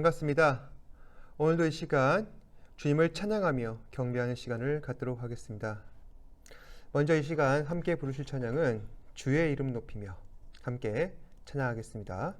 반갑습니다. 오늘도 이 시간 주님을 찬양하며 경배하는 시간을 갖도록 하겠습니다. 먼저 이 시간 함께 부르실 찬양은 주의 이름 높이며 함께 찬양하겠습니다.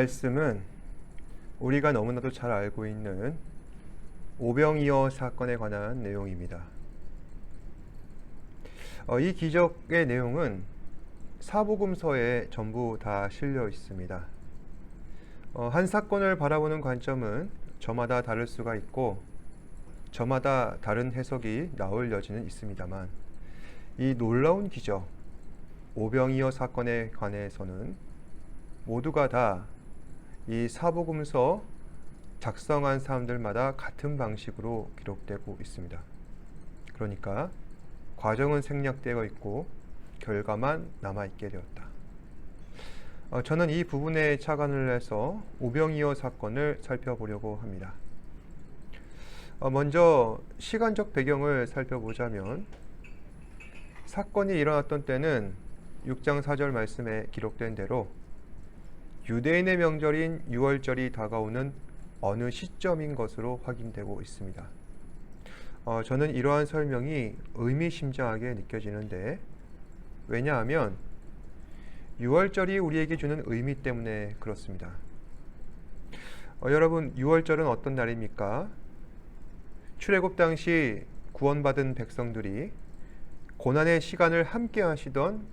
말씀은 우리가 너무나도 잘 알고 있는 오병이어 사건에 관한 내용입니다. 어, 이 기적의 내용은 사복음서에 전부 다 실려 있습니다. 어, 한 사건을 바라보는 관점은 저마다 다를 수가 있고 저마다 다른 해석이 나올 여지는 있습니다만 이 놀라운 기적 오병이어 사건에 관해서는 모두가 다 이 사복음서 작성한 사람들마다 같은 방식으로 기록되고 있습니다. 그러니까 과정은 생략되어 있고 결과만 남아 있게 되었다. 어, 저는 이 부분에 착안을 해서 오병이어 사건을 살펴보려고 합니다. 어, 먼저 시간적 배경을 살펴보자면 사건이 일어났던 때는 6장 4절 말씀에 기록된 대로 유대인의 명절인 유월절이 다가오는 어느 시점인 것으로 확인되고 있습니다. 어, 저는 이러한 설명이 의미심장하게 느껴지는데 왜냐하면 유월절이 우리에게 주는 의미 때문에 그렇습니다. 어, 여러분 6월절은 어떤 날입니까? 출애굽 당시 구원받은 백성들이 고난의 시간을 함께 하시던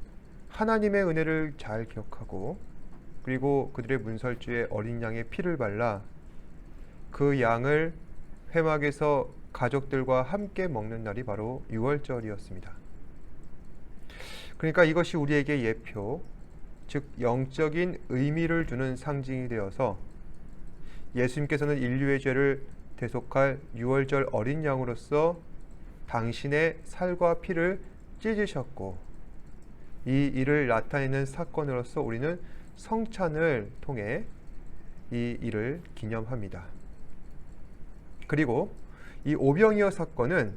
하나님의 은혜를 잘 기억하고 그리고 그들의 문설주에 어린 양의 피를 발라 그 양을 회막에서 가족들과 함께 먹는 날이 바로 6월절이었습니다. 그러니까 이것이 우리에게 예표, 즉 영적인 의미를 두는 상징이 되어서 예수님께서는 인류의 죄를 대속할 6월절 어린 양으로서 당신의 살과 피를 찢으셨고 이 일을 나타내는 사건으로서 우리는 성찬을 통해 이 일을 기념합니다. 그리고 이 오병이어 사건은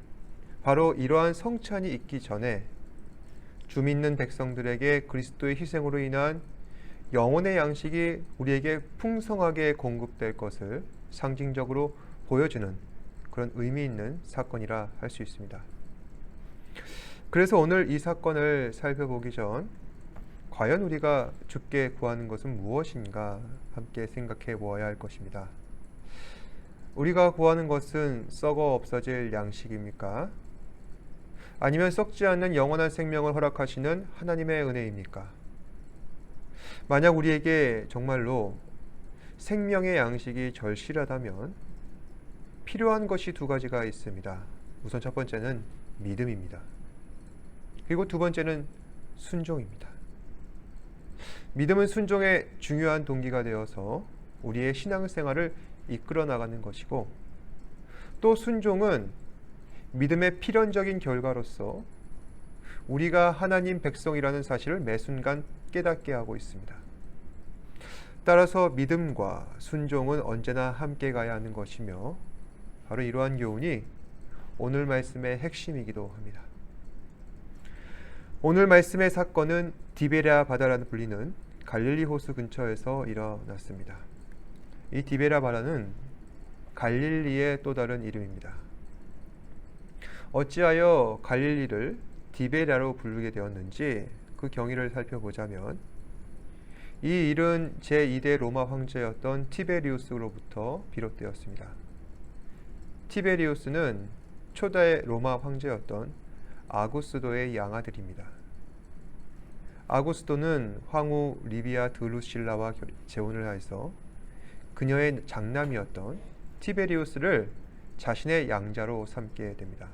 바로 이러한 성찬이 있기 전에 주 믿는 백성들에게 그리스도의 희생으로 인한 영혼의 양식이 우리에게 풍성하게 공급될 것을 상징적으로 보여주는 그런 의미 있는 사건이라 할 수 있습니다. 그래서 오늘 이 사건을 살펴보기 전 과연 우리가 주께 구하는 것은 무엇인가 함께 생각해 보아야 할 것입니다. 우리가 구하는 것은 썩어 없어질 양식입니까? 아니면 썩지 않는 영원한 생명을 허락하시는 하나님의 은혜입니까? 만약 우리에게 정말로 생명의 양식이 절실하다면 필요한 것이 두 가지가 있습니다. 우선 첫 번째는 믿음입니다. 그리고 두 번째는 순종입니다. 믿음은 순종의 중요한 동기가 되어서 우리의 신앙생활을 이끌어 나가는 것이고 또 순종은 믿음의 필연적인 결과로서 우리가 하나님 백성이라는 사실을 매 순간 깨닫게 하고 있습니다. 따라서 믿음과 순종은 언제나 함께 가야 하는 것이며 바로 이러한 교훈이 오늘 말씀의 핵심이기도 합니다. 오늘 말씀의 사건은 디베랴 바다라는 불리는 갈릴리 호수 근처에서 일어났습니다. 이 디베랴 바다는 갈릴리의 또 다른 이름입니다. 어찌하여 갈릴리를 디베랴로 부르게 되었는지 그 경위를 살펴보자면 이 일은 제2대 로마 황제였던 티베리우스로부터 비롯되었습니다. 티베리우스는 초대 로마 황제였던 아구스도의 양아들입니다. 아구스도는 황후 리비아 드루실라와 재혼을 하여서 그녀의 장남이었던 티베리우스를 자신의 양자로 삼게 됩니다.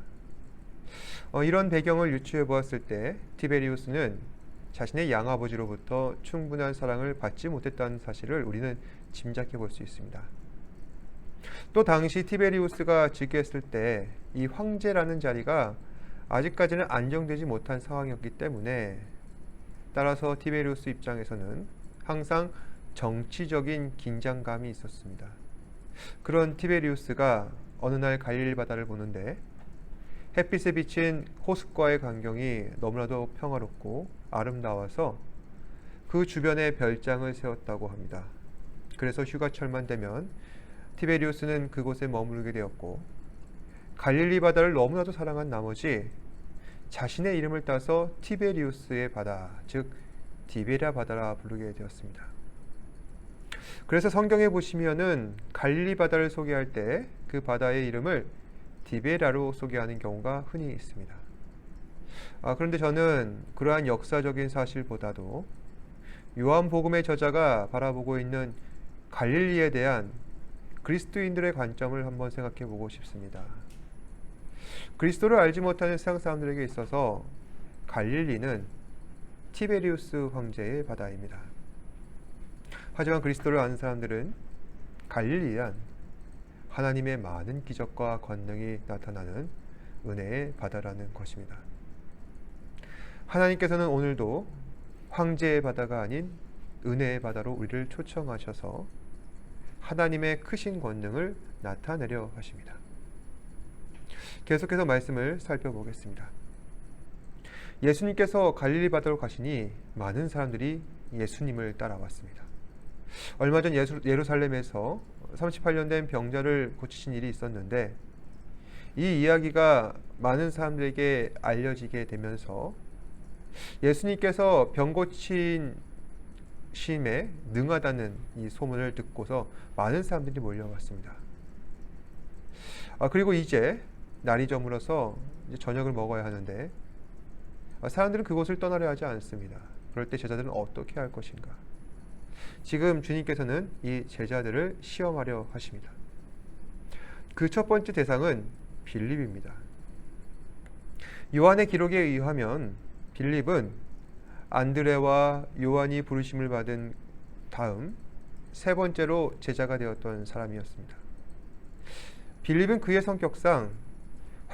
어, 이런 배경을 유추해 보았을 때 티베리우스는 자신의 양아버지로부터 충분한 사랑을 받지 못했다는 사실을 우리는 짐작해 볼 수 있습니다. 또 당시 티베리우스가 즉위했을 때 이 황제라는 자리가 아직까지는 안정되지 못한 상황이었기 때문에 따라서 티베리우스 입장에서는 항상 정치적인 긴장감이 있었습니다. 그런 티베리우스가 어느 날 갈릴리 바다를 보는데 햇빛에 비친 호숫가의 광경이 너무나도 평화롭고 아름다워서 그 주변에 별장을 세웠다고 합니다. 그래서 휴가철만 되면 티베리우스는 그곳에 머무르게 되었고 갈릴리 바다를 너무나도 사랑한 나머지 자신의 이름을 따서 티베리우스의 바다, 즉 디베랴 바다라 부르게 되었습니다. 그래서 성경에 보시면은 갈릴리 바다를 소개할 때 그 바다의 이름을 디베라로 소개하는 경우가 흔히 있습니다. 아, 그런데 저는 그러한 역사적인 사실보다도 요한복음의 저자가 바라보고 있는 갈릴리에 대한 그리스도인들의 관점을 한번 생각해 보고 싶습니다. 그리스도를 알지 못하는 세상 사람들에게 있어서 갈릴리는 티베리우스 황제의 바다입니다. 하지만 그리스도를 아는 사람들은 갈릴리란 하나님의 많은 기적과 권능이 나타나는 은혜의 바다라는 것입니다. 하나님께서는 오늘도 황제의 바다가 아닌 은혜의 바다로 우리를 초청하셔서 하나님의 크신 권능을 나타내려 하십니다. 계속해서 말씀을 살펴보겠습니다. 예수님께서 갈릴리 바다로 가시니 많은 사람들이 예수님을 따라왔습니다. 얼마 전 예루살렘에서 38년 된 병자를 고치신 일이 있었는데 이 이야기가 많은 사람들에게 알려지게 되면서 예수님께서 병 고친 쉼에 능하다는 이 소문을 듣고서 많은 사람들이 몰려왔습니다. 아, 그리고 이제 날이 저물어서 저녁을 먹어야 하는데 아, 사람들은 그곳을 떠나려 하지 않습니다. 그럴 때 제자들은 어떻게 할 것인가? 지금 주님께서는 이 제자들을 시험하려 하십니다. 그 첫 번째 대상은 빌립입니다. 요한의 기록에 의하면 빌립은 안드레와 요한이 부르심을 받은 다음 세 번째로 제자가 되었던 사람이었습니다. 빌립은 그의 성격상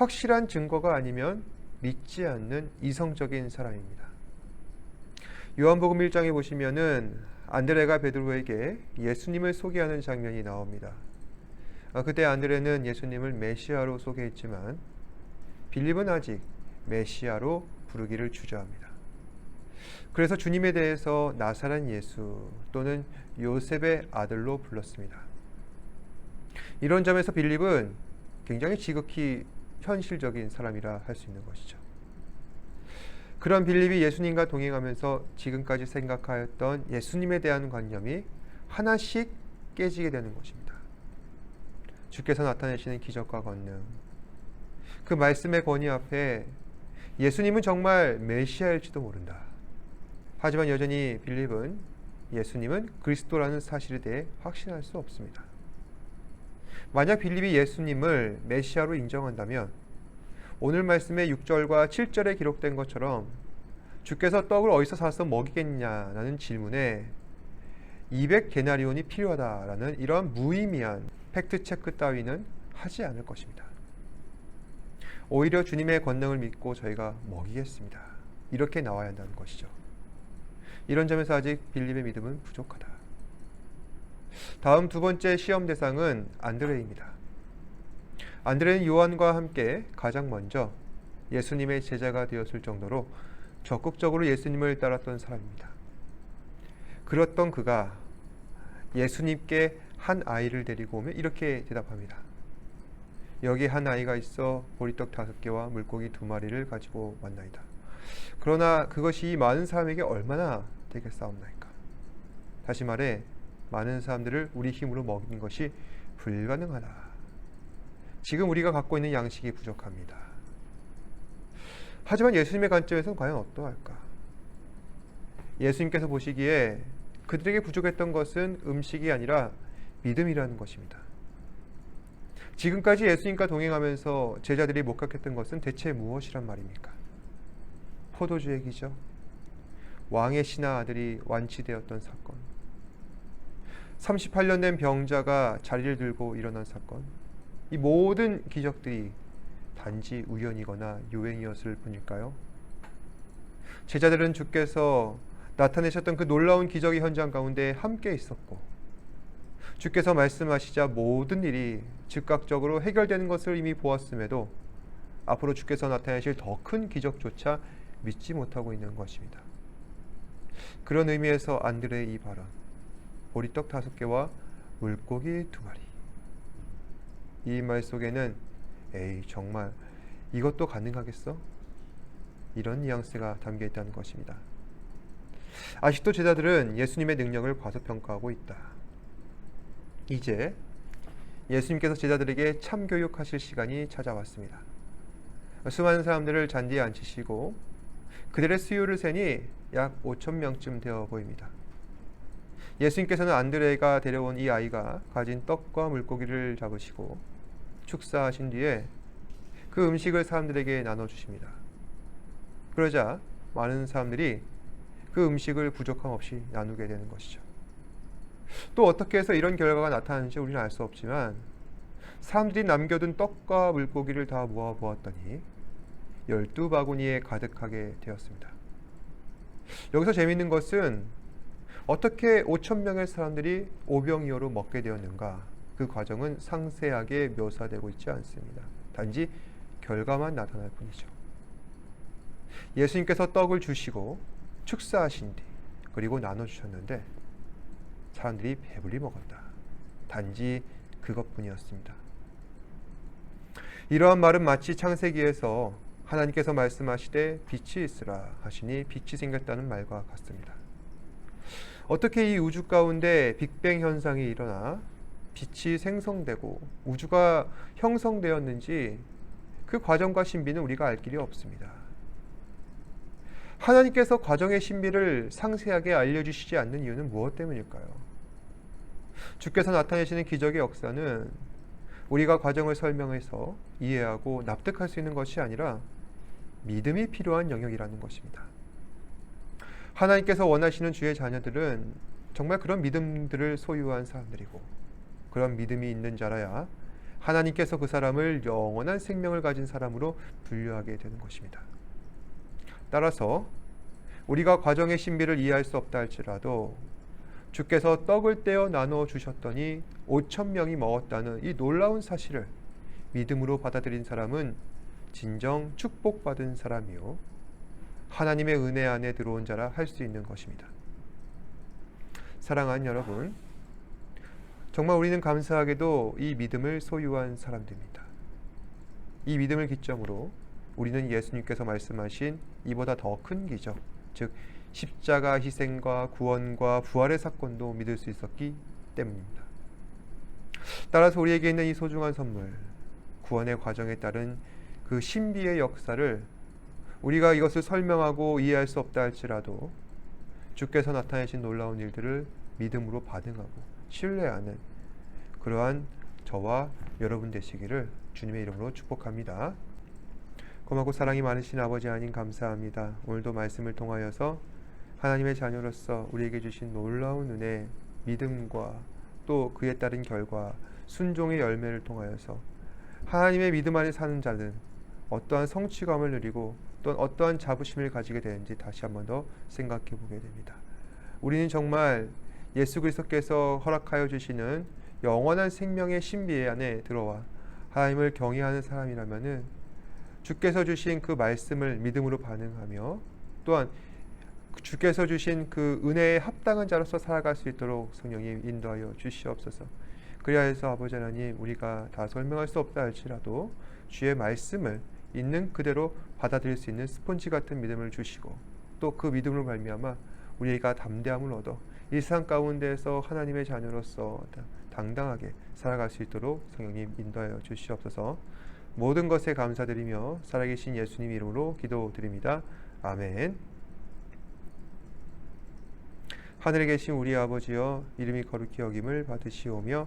확실한 증거가 아니면 믿지 않는 이성적인 사람입니다. 요한복음 1장에 보시면은 안드레가 베드로에게 예수님을 소개하는 장면이 나옵니다. 아, 그때 안드레는 예수님을 메시아로 소개했지만 빌립은 아직 메시아로 부르기를 주저합니다. 그래서 주님에 대해서 나사란 예수 또는 요셉의 아들로 불렀습니다. 이런 점에서 빌립은 굉장히 지극히 현실적인 사람이라 할 수 있는 것이죠. 그런 빌립이 예수님과 동행하면서 지금까지 생각하였던 예수님에 대한 관념이 하나씩 깨지게 되는 것입니다. 주께서 나타내시는 기적과 권능, 그 말씀의 권위 앞에 예수님은 정말 메시아일지도 모른다. 하지만 여전히 빌립은 예수님은 그리스도라는 사실에 대해 확신할 수 없습니다. 만약 빌립이 예수님을 메시아로 인정한다면 오늘 말씀의 6절과 7절에 기록된 것처럼 주께서 떡을 어디서 사서 먹이겠냐라는 질문에 200데나리온이 필요하다라는 이런 무의미한 팩트 체크 따위는 하지 않을 것입니다. 오히려 주님의 권능을 믿고 저희가 먹이겠습니다. 이렇게 나와야 한다는 것이죠. 이런 점에서 아직 빌립의 믿음은 부족하다. 다음 두 번째 시험 대상은 안드레입니다. 안드레는 요한과 함께 가장 먼저 예수님의 제자가 되었을 정도로 적극적으로 예수님을 따랐던 사람입니다. 그렇던 그가 예수님께 한 아이를 데리고 오면 이렇게 대답합니다. 여기 한 아이가 있어 보리떡 다섯 개와 물고기 두 마리를 가지고 왔나이다. 그러나 그것이 많은 사람에게 얼마나 되겠사옵나이까. 다시 말해 많은 사람들을 우리 힘으로 먹이는 것이 불가능하다. 지금 우리가 갖고 있는 양식이 부족합니다. 하지만 예수님의 관점에서는 과연 어떠할까? 예수님께서 보시기에 그들에게 부족했던 것은 음식이 아니라 믿음이라는 것입니다. 지금까지 예수님과 동행하면서 제자들이 목격했던 것은 대체 무엇이란 말입니까? 포도주 얘기죠. 왕의 신하 아들이 완치되었던 사건. 38년 된 병자가 자리를 들고 일어난 사건. 이 모든 기적들이 단지 우연이거나 유행이었을 뿐일까요? 제자들은 주께서 나타내셨던 그 놀라운 기적의 현장 가운데 함께 있었고 주께서 말씀하시자 모든 일이 즉각적으로 해결되는 것을 이미 보았음에도 앞으로 주께서 나타내실 더 큰 기적조차 믿지 못하고 있는 것입니다. 그런 의미에서 안드레의 이 발언, 보리떡 다섯 개와 물고기 두 마리. 이 말 속에는 에이 정말 이것도 가능하겠어? 이런 뉘앙스가 담겨 있다는 것입니다. 아직도 제자들은 예수님의 능력을 과소평가하고 있다. 이제 예수님께서 제자들에게 참교육하실 시간이 찾아왔습니다. 수많은 사람들을 잔디에 앉히시고 그들의 수요를 세니 약 5천 명쯤 되어 보입니다. 예수님께서는 안드레가 데려온 이 아이가 가진 떡과 물고기를 잡으시고 축사하신 뒤에 그 음식을 사람들에게 나눠 주십니다. 그러자 많은 사람들이 그 음식을 부족함 없이 나누게 되는 것이죠. 또 어떻게 해서 이런 결과가 나타나는지 우리는 알 수 없지만 사람들이 남겨둔 떡과 물고기를 다 모아 보았더니 열두 바구니에 가득하게 되었습니다. 여기서 재미있는 것은 어떻게 5천 명의 사람들이 오병이어로 먹게 되었는가 그 과정은 상세하게 묘사되고 있지 않습니다. 단지 결과만 나타날 뿐이죠. 예수님께서 떡을 주시고 축사하신 뒤 그리고 나눠 주셨는데 사람들이 배불리 먹었다. 단지 그것뿐이었습니다. 이러한 말은 마치 창세기에서 하나님께서 말씀하시되 빛이 있으라 하시니 빛이 생겼다는 말과 같습니다. 어떻게 이 우주 가운데 빅뱅 현상이 일어나 빛이 생성되고 우주가 형성되었는지 그 과정과 신비는 우리가 알 길이 없습니다. 하나님께서 과정의 신비를 상세하게 알려주시지 않는 이유는 무엇 때문일까요? 주께서 나타내시는 기적의 역사는 우리가 과정을 설명해서 이해하고 납득할 수 있는 것이 아니라 믿음이 필요한 영역이라는 것입니다. 하나님께서 원하시는 주의 자녀들은 정말 그런 믿음들을 소유한 사람들이고 그런 믿음이 있는 자라야 하나님께서 그 사람을 영원한 생명을 가진 사람으로 분류하게 되는 것입니다. 따라서 우리가 과정의 신비를 이해할 수 없다 할지라도 주께서 떡을 떼어 나누어 주셨더니 5천 명이 먹었다는 이 놀라운 사실을 믿음으로 받아들인 사람은 진정 축복받은 사람이요 하나님의 은혜 안에 들어온 자라 할 수 있는 것입니다. 사랑하는 여러분, 정말 우리는 감사하게도 이 믿음을 소유한 사람들입니다. 이 믿음을 기점으로 우리는 예수님께서 말씀하신 이보다 더 큰 기적, 즉 십자가 희생과 구원과 부활의 사건도 믿을 수 있었기 때문입니다. 따라서 우리에게 있는 이 소중한 선물, 구원의 과정에 따른 그 신비의 역사를 우리가 이것을 설명하고 이해할 수 없다 할지라도 주께서 나타내신 놀라운 일들을 믿음으로 반응하고 신뢰하는 그러한 저와 여러분 되시기를 주님의 이름으로 축복합니다. 고맙고 사랑이 많으신 아버지 하나님 감사합니다. 오늘도 말씀을 통하여서 하나님의 자녀로서 우리에게 주신 놀라운 은혜, 믿음과 또 그에 따른 결과 순종의 열매를 통하여서 하나님의 믿음 안에 사는 자는 어떠한 성취감을 누리고 또 어떠한 자부심을 가지게 되는지 다시 한번 더 생각해 보게 됩니다. 우리는 정말 예수 그리스도께서 허락하여 주시는 영원한 생명의 신비 안에 들어와 하나님을 경외하는 사람이라면은 주께서 주신 그 말씀을 믿음으로 반응하며 또한 주께서 주신 그 은혜에 합당한 자로서 살아갈 수 있도록 성령님 인도하여 주시옵소서. 그리하 해서 아버지 하나님 우리가 다 설명할 수 없다 할지라도 주의 말씀을 있는 그대로 받아들일 수 있는 스폰지 같은 믿음을 주시고 또 그 믿음으로 말미암아 우리가 담대함을 얻어 일상 가운데에서 하나님의 자녀로서 당당하게 살아갈 수 있도록 성령님 인도하여 주시옵소서. 모든 것에 감사드리며 살아계신 예수님 이름으로 기도드립니다. 아멘. 하늘에 계신 우리 아버지여 이름이 거룩히 여김을 받으시오며